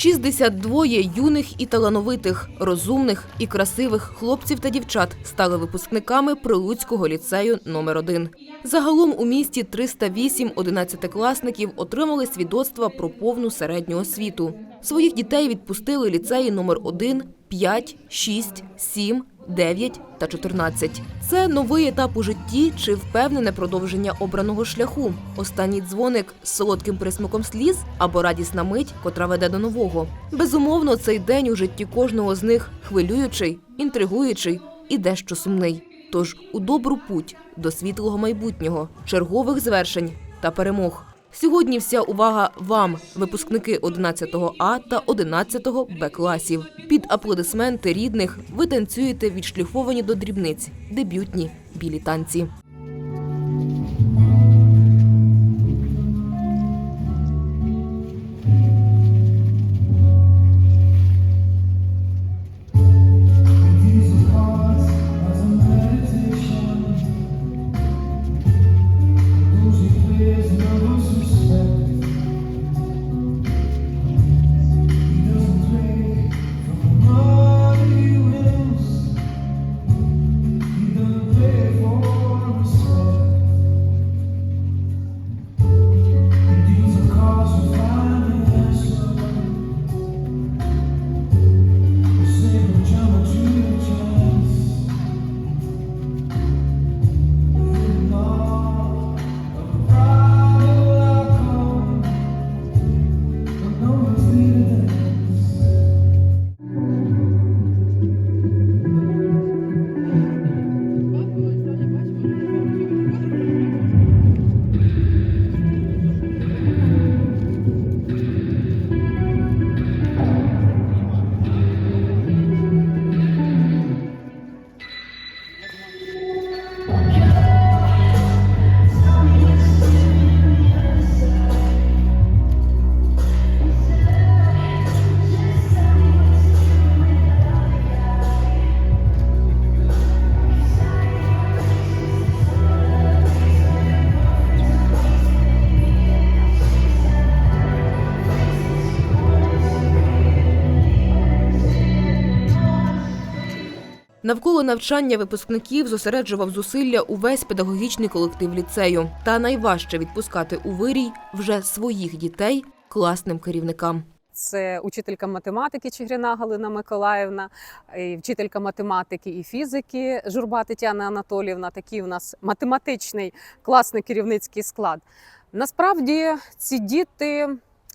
62 юних і талановитих, розумних і красивих хлопців та дівчат стали випускниками Прилуцького ліцею номер 1 Загалом у місті 308 одинадцятикласників отримали свідоцтва про повну середню освіту. Своїх дітей відпустили ліцеї номер 1, 5, 6, 7, 9 та 14. Це новий етап у житті чи впевнене продовження обраного шляху. Останній дзвоник з солодким присмаком сліз або радісна мить, котра веде до нового. Безумовно, цей день у житті кожного з них хвилюючий, інтригуючий і дещо сумний. Тож у добру путь до світлого майбутнього, чергових звершень та перемог. Сьогодні вся увага вам, випускники 11 А та 11 Б класів. Під аплодисменти рідних ви танцюєте відшліфовані до дрібниць, дебютні білі танці. Навколо навчання випускників зосереджував зусилля увесь педагогічний колектив ліцею. Та найважче відпускати у вирій вже своїх дітей класним керівникам. Це учителька математики Чигрина Галина Миколаївна, і вчителька математики і фізики Журба Тетяна Анатоліївна. Такий у нас математичний класний керівницький склад. Насправді ці діти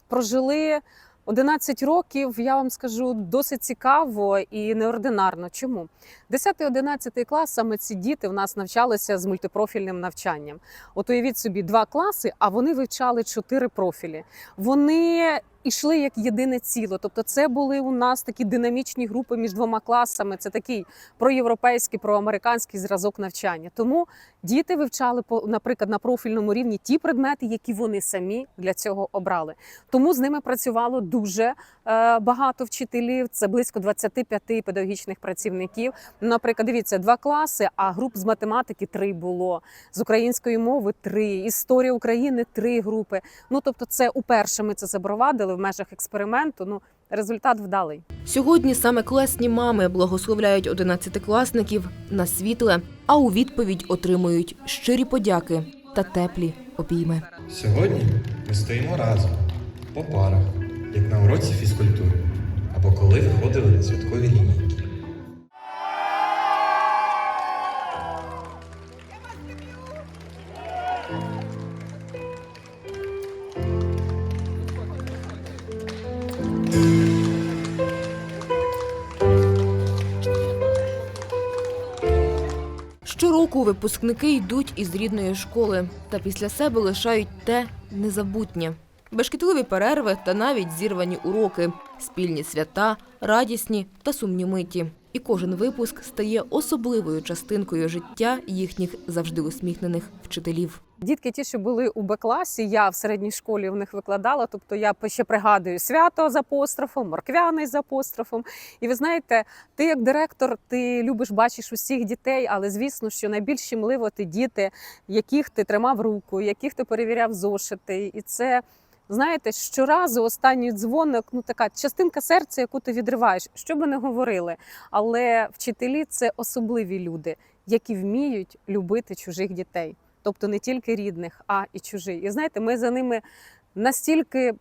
прожили 11 років, я вам скажу, досить цікаво і неординарно. Чому? 10-11 клас саме ці діти в нас навчалися з мультипрофільним навчанням. От уявіть собі, два класи, а вони вивчали чотири профілі. Вони ішли як єдине ціло. Тобто, це були у нас такі динамічні групи між двома класами. Це такий проєвропейський, проамериканський зразок навчання. Тому діти вивчали наприклад, на профільному рівні ті предмети, які вони самі для цього обрали. Тому з ними працювало дуже е, багато вчителів. Це близько 25 педагогічних працівників. Ну, Наприклад, дивіться, два класи, а груп з математики три було, з української мови три, історія України три групи. Ну тобто, це уперше ми це запровадили в межах експерименту. Ну результат вдалий. Сьогодні саме класні мами благословляють одинадцятикласників на світле, а у відповідь отримують щирі подяки та теплі обійми. Сьогодні ми стоїмо разом по парах, як на уроці фізкультури, або коли виходили на святкові лінійки. Щороку випускники йдуть із рідної школи та після себе лишають те незабутнє. Бешкетливі перерви та навіть зірвані уроки, спільні свята, радісні та сумні миті. І кожен випуск стає особливою частинкою життя їхніх завжди усміхнених вчителів. Дітки, ті, що були у Б-класі, я в середній школі в них викладала. Тобто я ще пригадую свято з апострофом, морквяний з апострофом. І ви знаєте, ти як директор, ти любиш бачиш усіх дітей, але звісно, що найбільш щемливо ти діти, яких ти тримав руку, яких ти перевіряв зошити. І це Знаєте, щоразу останній дзвоник, ну така частинка серця, яку ти відриваєш, що би не говорили. Але вчителі це особливі люди, які вміють любити чужих дітей, тобто не тільки рідних, а і чужих. І знаєте, ми за ними настільки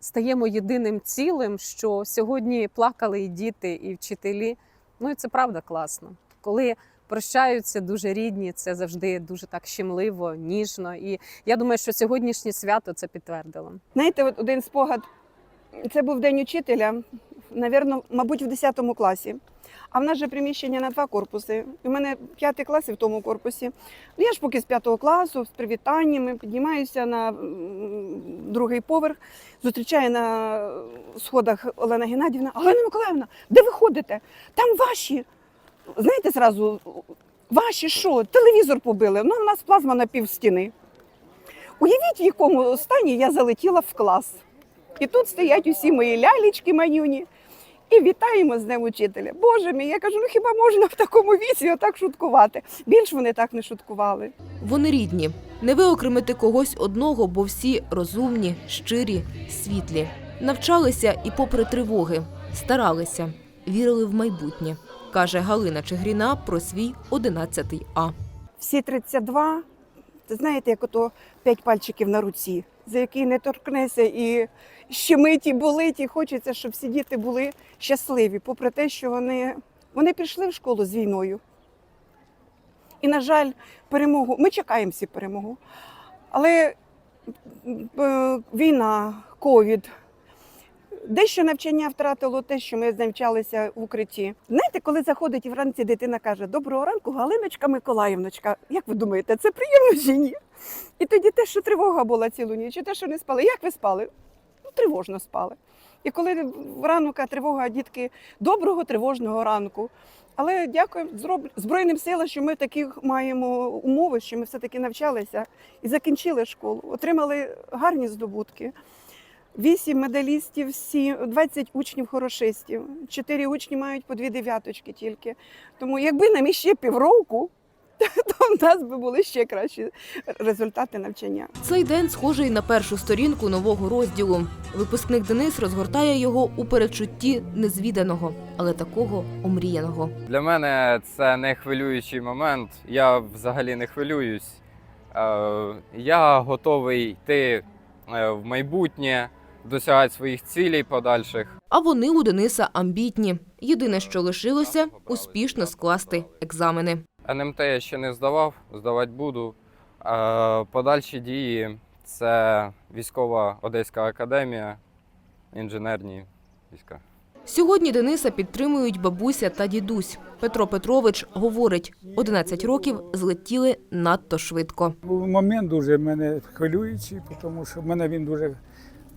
стаємо єдиним цілим, що сьогодні плакали і діти, і вчителі. Ну і це правда класно. Коли прощаються дуже рідні, це завжди дуже так щемливо, ніжно. І я думаю, що сьогоднішнє свято це підтвердило. Знаєте, от один спогад. Це був день учителя, навірно, мабуть, в 10 класі. А в нас же приміщення на два корпуси. І в мене п'ятий клас і в тому корпусі. Ну, я ж поки з п'ятого класу, з привітаннями, піднімаюся на другий поверх, зустрічаю на сходах Олена Геннадівна. Олена Миколаївна, де ви ходите? Там ваші. Знаєте, зразу, ваші що? Телевізор побили. Ну, у нас плазма на пів стіни. Уявіть, в якому стані я залетіла в клас. І тут стоять усі мої лялечки манюні. І вітаємо з Днем учителя. Боже мій, я кажу, ну хіба можна в такому віці отак шуткувати? Більш вони так не шуткували. Вони рідні. Не виокремити когось одного, бо всі розумні, щирі, світлі. Навчалися і попри тривоги, старалися, вірили в майбутнє, каже Галина Чигріна про свій 11 А. Всі 32, це знаєте, як ото п'ять пальчиків на руці, за який не торкнеся і щемить, і болить, і хочеться, щоб всі діти були щасливі, попри те, що вони, вони пішли в школу з війною. І, на жаль, перемогу. Ми чекаємо всі перемогу. Але е, війна, ковід. Дещо навчання втратило те, що ми навчалися в укритті. Знаєте, коли заходить вранці дитина каже: Доброго ранку, Галиночка Миколаївночка. Як ви думаєте, це приємно чи ні? І тоді те, що тривога була цілу ніч, і те, що не спали. Як ви спали? Ну, тривожно спали. І коли ранка тривога, дітки, доброго тривожного ранку. Але дякую Збройним силам, що ми таких маємо умови, що ми все-таки навчалися і закінчили школу, отримали гарні здобутки. Вісім медалістів, сім, 20 учнів хорошистів. Чотири учні мають по дві дев'яточки тільки. Тому якби нам іще півроку, то в нас би були ще кращі результати навчання. Цей день схожий на першу сторінку нового розділу. Випускник Денис розгортає його у передчутті незвіданого, але такого омріяного. Для мене це не хвилюючий момент. Я взагалі не хвилююсь. Е, Я готовий йти е, в майбутнє, досягати своїх цілей подальших. А вони у Дениса амбітні. Єдине, що лишилося успішно скласти екзамени. НМТ я ще не здавав, здавати буду. Подальші дії це військова Одеська академія, інженерні війська. Сьогодні Дениса підтримують бабуся та дідусь. Петро Петрович говорить, 11 років злетіли надто швидко. Був момент дуже мене хвилюючий, тому що в мене він дуже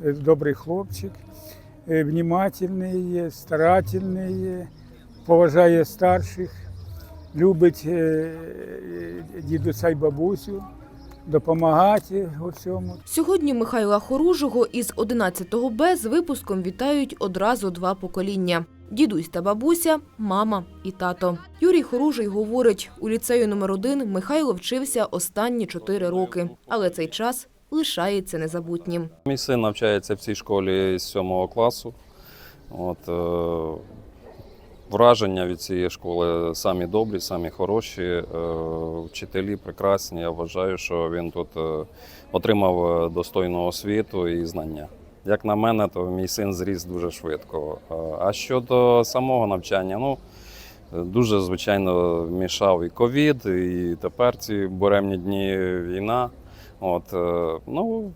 е, добрий хлопчик, е, старательний, є, поважає старших, любить е, дідуся й бабусю, допомагати у всьому. Сьогодні Михайла Хоружого із 11 Б з випуском вітають одразу два покоління. Дідусь та бабуся, мама і тато. Юрій Хоружий говорить, у ліцею номер 1 Михайло вчився останні чотири роки, але цей час лишається незабутнім. Мій син навчається в цій школі з 7 класу. От, е, враження від цієї школи самі добрі, самі хороші. Е, вчителі прекрасні. Я вважаю, що він тут е, отримав е, достойну освіту і знання. Як на мене, то мій син зріс дуже швидко. Е, А щодо самого навчання, ну дуже звичайно мішав і ковід, і тепер ці буремні дні війна. От, е, ну,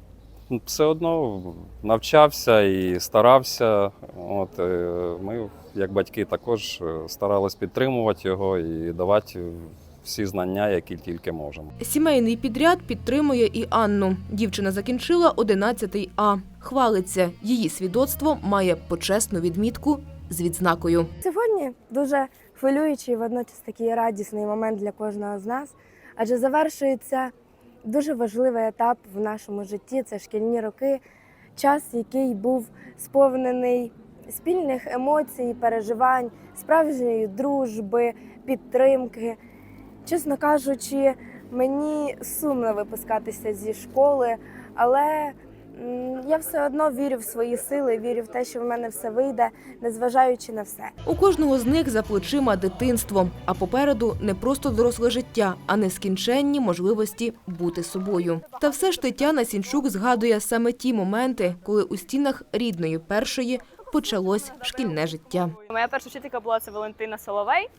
все одно навчався і старався. От, е, ми, як батьки, також е, старались підтримувати його і давати всі знання, які тільки можемо. Сімейний підряд підтримує і Анну. Дівчина закінчила 11 А. Хвалиться, її свідоцтво має почесну відмітку з відзнакою. Сьогодні дуже хвилюючий, водночас такий радісний момент для кожного з нас, адже завершується дуже важливий етап в нашому житті. Це шкільні роки, час, який був сповнений спільних емоцій, переживань, справжньої дружби, підтримки. Чесно кажучи, мені сумно випускатися зі школи, але я все одно вірю в свої сили, вірю в те, що в мене все вийде, незважаючи на все. У кожного з них за плечима дитинство, а попереду не просто доросле життя, а нескінченні можливості бути собою. Та все ж Тетяна Сінчук згадує саме ті моменти, коли у стінах рідної першої почалось шкільне життя. Моя перша вчителька була це Валентина Соловей.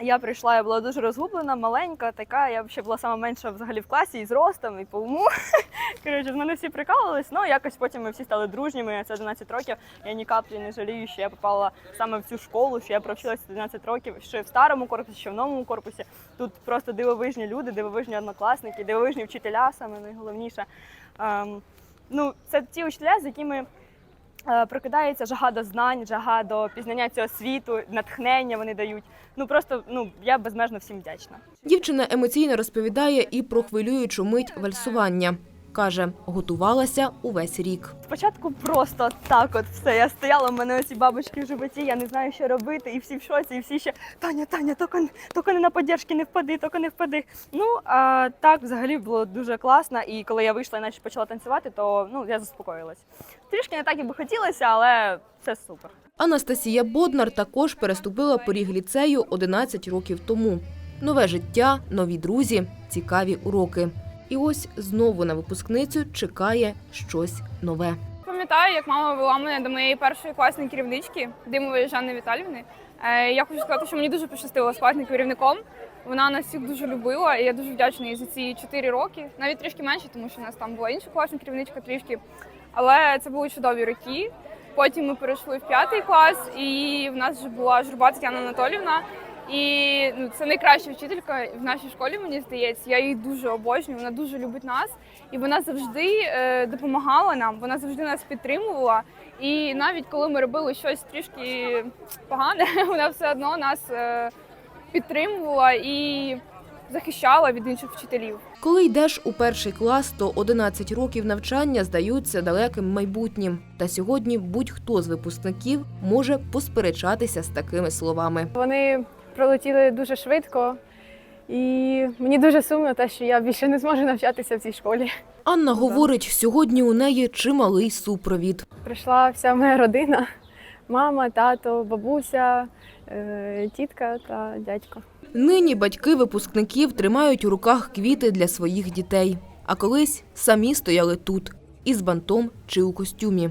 Я прийшла, я була дуже розгублена, маленька, така. Я ще була сама менша взагалі в класі і з ростом, і по уму. Коротше, з мене всі прикалувались. Ну якось потім ми всі стали дружніми. Це 11 років. Я ні каплі не жалію, що я попала саме в цю школу, що я провчилася 11 років, що в старому корпусі, що в новому корпусі. Тут просто дивовижні люди, дивовижні однокласники, дивовижні вчителя, саме найголовніше. Ем, ну, це ті учителя, з якими прокидається жага до знань, жага до пізнання цього світу, натхнення вони дають. Ну просто ну я безмежно всім вдячна. Дівчина емоційно розповідає і про хвилюючу мить вальсування. Каже, готувалася увесь рік. Спочатку просто так, от все. Я стояла, в мене оці бабочки в животі, я не знаю, що робити, і всі в шоці, і всі ще Таня, Таня, тільки, тільки не на поддержки не впади, тільки не впади. Ну а так взагалі було дуже класно. І коли я вийшла і наче почала танцювати, то ну я заспокоїлась. Трішки не так, як би хотілося, але це супер. Анастасія Боднар також переступила поріг ліцею 11 років тому. Нове життя, нові друзі, цікаві уроки. І ось знову на випускницю чекає щось нове. Пам'ятаю, як мама вела мене до моєї першої класної керівнички Димової Жанни Віталівни. Е, Я хочу сказати, що мені дуже пощастило з класним керівником. Вона нас всіх дуже любила, і я дуже вдячна їй за ці 4 роки. Навіть трішки менше, тому що в нас там була інша класна керівничка трішки. Але це були чудові роки. Потім ми перейшли в п'ятий клас, і в нас вже була журба Тетяна Анатолівна. І ну, це найкраща вчителька в нашій школі, мені здається. Я її дуже обожнюю. Вона дуже любить нас, і вона завжди е, допомагала нам. Вона завжди нас підтримувала. І навіть коли ми робили щось трішки погане, вона все одно нас е, підтримувала і захищала від інших вчителів. Коли йдеш у перший клас, то 11 років навчання здаються далеким майбутнім. Та сьогодні будь-хто з випускників може посперечатися з такими словами. Вони пролетіли дуже швидко, і мені дуже сумно те, що я більше не зможу навчатися в цій школі. Анна говорить, сьогодні у неї чималий супровід. Прийшла вся моя родина: мама, тато, бабуся, е, тітка та дядько. Нині батьки випускників тримають у руках квіти для своїх дітей. А колись самі стояли тут із бантом чи у костюмі,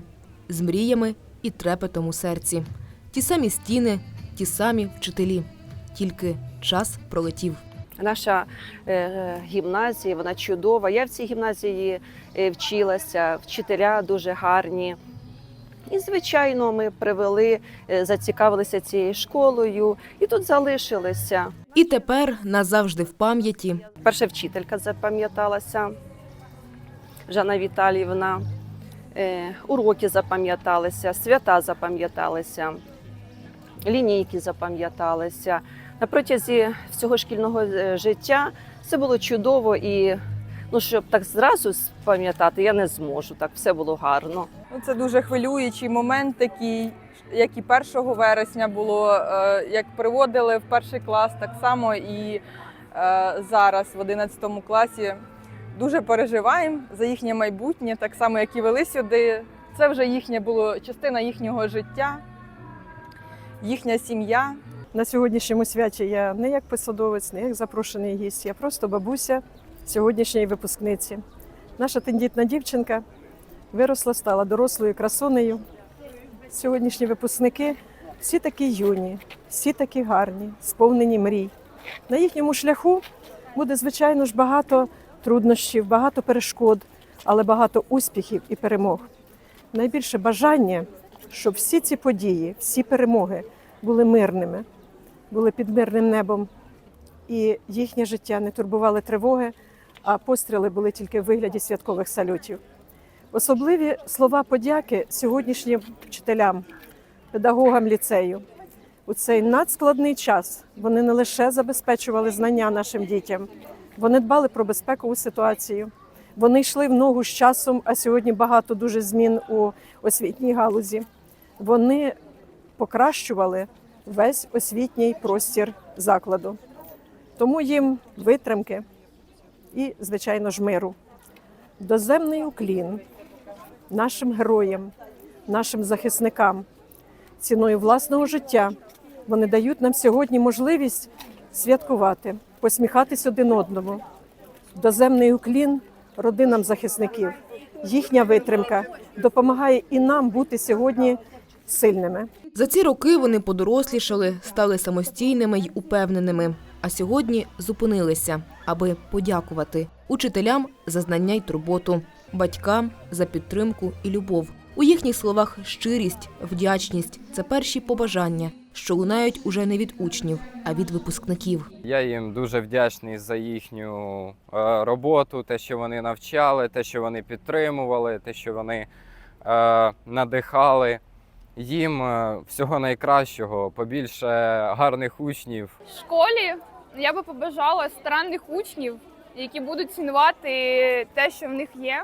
з мріями і трепетом у серці. Ті самі стіни, ті самі вчителі. Тільки час пролетів. Наша е, гімназія, вона чудова. Я в цій гімназії е, вчилася, вчителя дуже гарні. І, звичайно, ми привели, е, зацікавилися цією школою і тут залишилися. І тепер назавжди в пам'яті Перша вчителька запам'яталася, Жанна Віталіївна, уроки запам'яталися, свята запам'яталися, лінійки запам'яталися. На протязі всього шкільного е, життя це було чудово і ну, щоб так зразу пам'ятати, я не зможу. Так все було гарно. Ну, Це дуже хвилюючий момент, такий, як і 1 вересня було, е, як приводили в перший клас, так само і е, зараз в 11 класі. Дуже переживаємо за їхнє майбутнє, так само, як і вели сюди. Це вже їхнє було частина їхнього життя, їхня сім'я. На сьогоднішньому святі я не як посадовець, не як запрошений гість, я просто бабуся сьогоднішньої випускниці. Наша тендітна дівчинка виросла, стала дорослою красунею. Сьогоднішні випускники всі такі юні, всі такі гарні, сповнені мрій. На їхньому шляху буде, звичайно ж, багато труднощів, багато перешкод, але багато успіхів і перемог. Найбільше бажання, щоб всі ці події, всі перемоги були мирними, були під мирним небом, і їхнє життя не турбували тривоги, а постріли були тільки в вигляді святкових салютів. Особливі слова подяки сьогоднішнім вчителям, педагогам ліцею. У цей надскладний час вони не лише забезпечували знання нашим дітям, вони дбали про безпекову ситуацію. Вони йшли в ногу з часом, а сьогодні багато дуже змін у освітній галузі. Вони покращували весь освітній простір закладу. Тому їм витримки і, звичайно ж, миру. Доземний уклін нашим героям, нашим захисникам ціною власного життя. Вони дають нам сьогодні можливість святкувати, посміхатись один одному. Доземний уклін родинам захисників. Їхня витримка допомагає і нам бути сьогодні сильними. За ці роки вони подорослішали, стали самостійними й упевненими. А сьогодні зупинилися, аби подякувати учителям за знання й турботу, батькам за підтримку і любов. У їхніх словах щирість, вдячність це перші побажання, що лунають уже не від учнів, а від випускників. Я їм дуже вдячний за їхню е, роботу, те, що вони навчали, те, що вони підтримували, те, що вони е, надихали. Їм е, всього найкращого, побільше гарних учнів. В школі я би побажала старанних учнів, які будуть цінувати те, що в них є.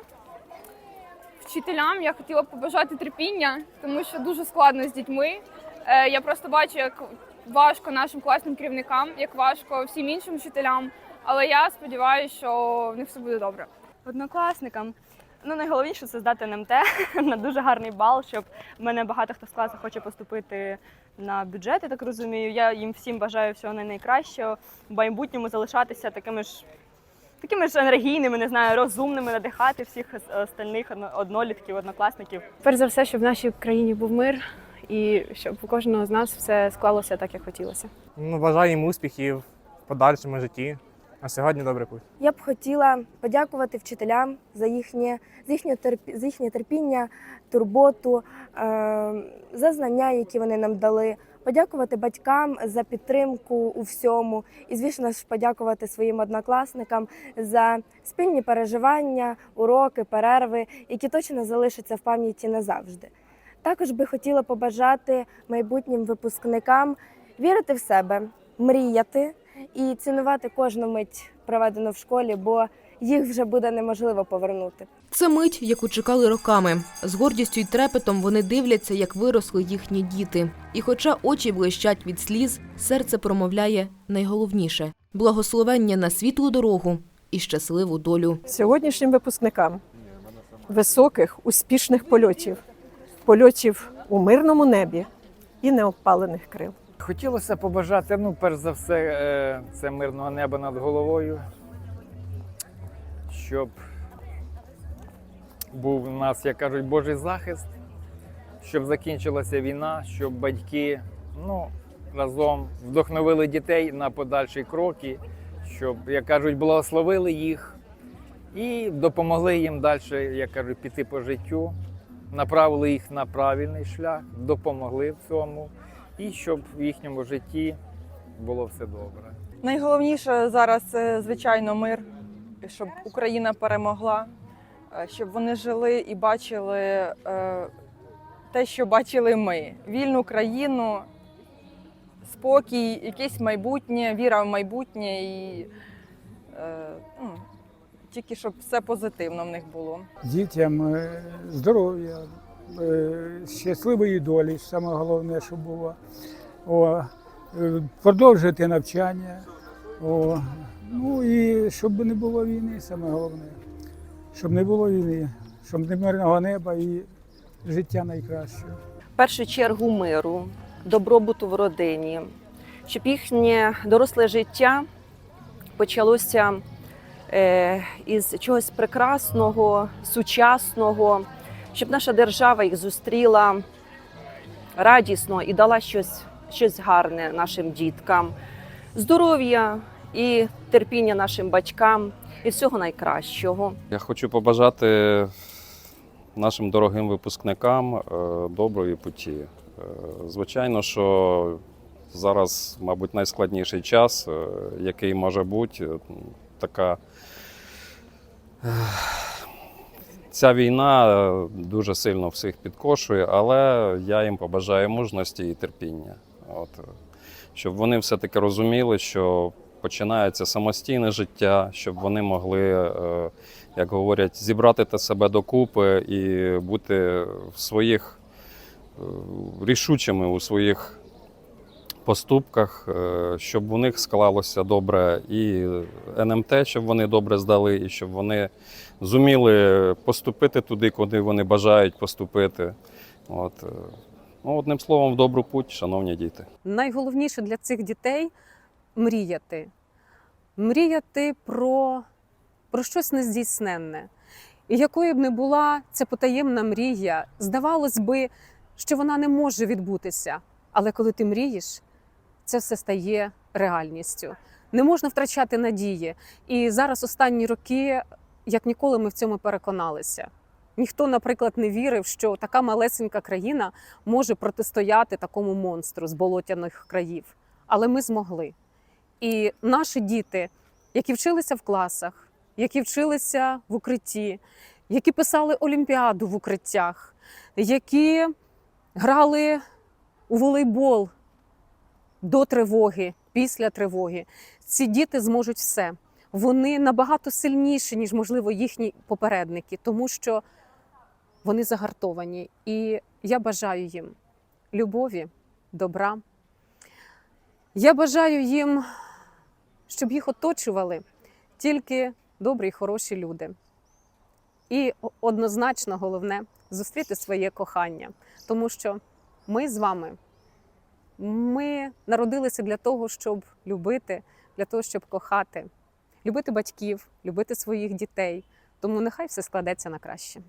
Вчителям я хотіла б побажати терпіння, тому що дуже складно з дітьми. Е, Я просто бачу, як важко нашим класним керівникам, як важко всім іншим вчителям. Але я сподіваюся, що в них все буде добре. Однокласникам. Ну, найголовніше це здати НМТ на дуже гарний бал, щоб в мене багато хто з класу хоче поступити на бюджет, я так розумію. Я їм всім бажаю всього най- найкращого, в майбутньому залишатися такими ж. Такими ж енергійними, не знаю, розумними, надихати всіх остальних однолітків, однокласників. Перш за все, щоб в нашій країні був мир і щоб у кожного з нас все склалося так, як хотілося. Ну, бажаю їм успіхів в подальшому житті. А сьогодні добре путь. Я б хотіла подякувати вчителям за їхнє, за їхнє, терпі, за їхнє терпіння, турботу, е, за знання, які вони нам дали. Подякувати батькам за підтримку у всьому, і звісно ж подякувати своїм однокласникам за спільні переживання, уроки, перерви, які точно залишаться в пам'яті назавжди. Також би хотіла побажати майбутнім випускникам вірити в себе, мріяти і цінувати кожну мить, проведену в школі, бо їх вже буде неможливо повернути. Це мить, яку чекали роками. З гордістю й трепетом вони дивляться, як виросли їхні діти. І хоча очі блищать від сліз, серце промовляє найголовніше благословення на світлу дорогу і щасливу долю. Сьогоднішнім випускникам високих, успішних польотів, польотів у мирному небі і необпалених крил. Хотілося побажати, ну, перш за все, е, це мирного неба над головою, щоб був у нас, як кажуть, Божий захист, щоб закінчилася війна, щоб батьки ну, разом вдохновили дітей на подальші кроки, щоб, як кажуть, благословили їх і допомогли їм далі, як кажуть, піти по життю, направили їх на правильний шлях, допомогли в цьому і щоб в їхньому житті було все добре. Найголовніше зараз це, звичайно, мир, щоб Україна перемогла, е, щоб вони жили і бачили е, те, що бачили ми: вільну країну, спокій, якесь майбутнє, віра в майбутнє і е, ну, тільки щоб все позитивно в них було. Дітям здоров'я, щасливої долі, саме головне, щоб було. О, е, продовжити навчання. О, ну і щоб не було війни, саме головне. Щоб не було війни, щоб не мирного неба і життя найкраще. В першу чергу миру, добробуту в родині, щоб їхнє доросле життя почалося е, із чогось прекрасного, сучасного, щоб наша держава їх зустріла радісно і дала щось, щось гарне нашим діткам, здоров'я і терпіння нашим батькам і всього найкращого. Я хочу побажати нашим дорогим випускникам е, доброї путі. Е, Звичайно, що зараз, мабуть, найскладніший час, е, який може бути, така. Ця війна е, дуже сильно всіх підкошує, але я їм побажаю мужності і терпіння. От, е, щоб вони все-таки розуміли, що починається самостійне життя, щоб вони могли, е, як говорять, зібрати те себе докупи і бути в своїх рішучими у своїх поступках, е, щоб у них склалося добре і НМТ, щоб вони добре здали, і щоб вони зуміли поступити туди, куди вони бажають поступити. От. е, Ну, одним словом, в добру путь, шановні діти. Найголовніше для цих дітей мріяти. Мріяти про, про щось нездійсненне. І якою б не була ця потаємна мрія, здавалось би, що вона не може відбутися. Але коли ти мрієш, це все стає реальністю. Не можна втрачати надії. І зараз останні роки, як ніколи, ми в цьому переконалися. Ніхто, наприклад, не вірив, що така малесенька країна може протистояти такому монстру з болотяних країв. Але ми змогли. І наші діти, які вчилися в класах, які вчилися в укритті, які писали олімпіаду в укриттях, які грали у волейбол до тривоги, після тривоги, ці діти зможуть все. Вони набагато сильніші, ніж, можливо, їхні попередники, тому що вони загартовані. І я бажаю їм любові, добра. Я бажаю їм, щоб їх оточували тільки добрі хороші люди. І однозначно головне зустріти своє кохання, тому що ми з вами ми народилися для того, щоб любити, для того, щоб кохати, любити батьків, любити своїх дітей. Тому нехай все складеться на краще.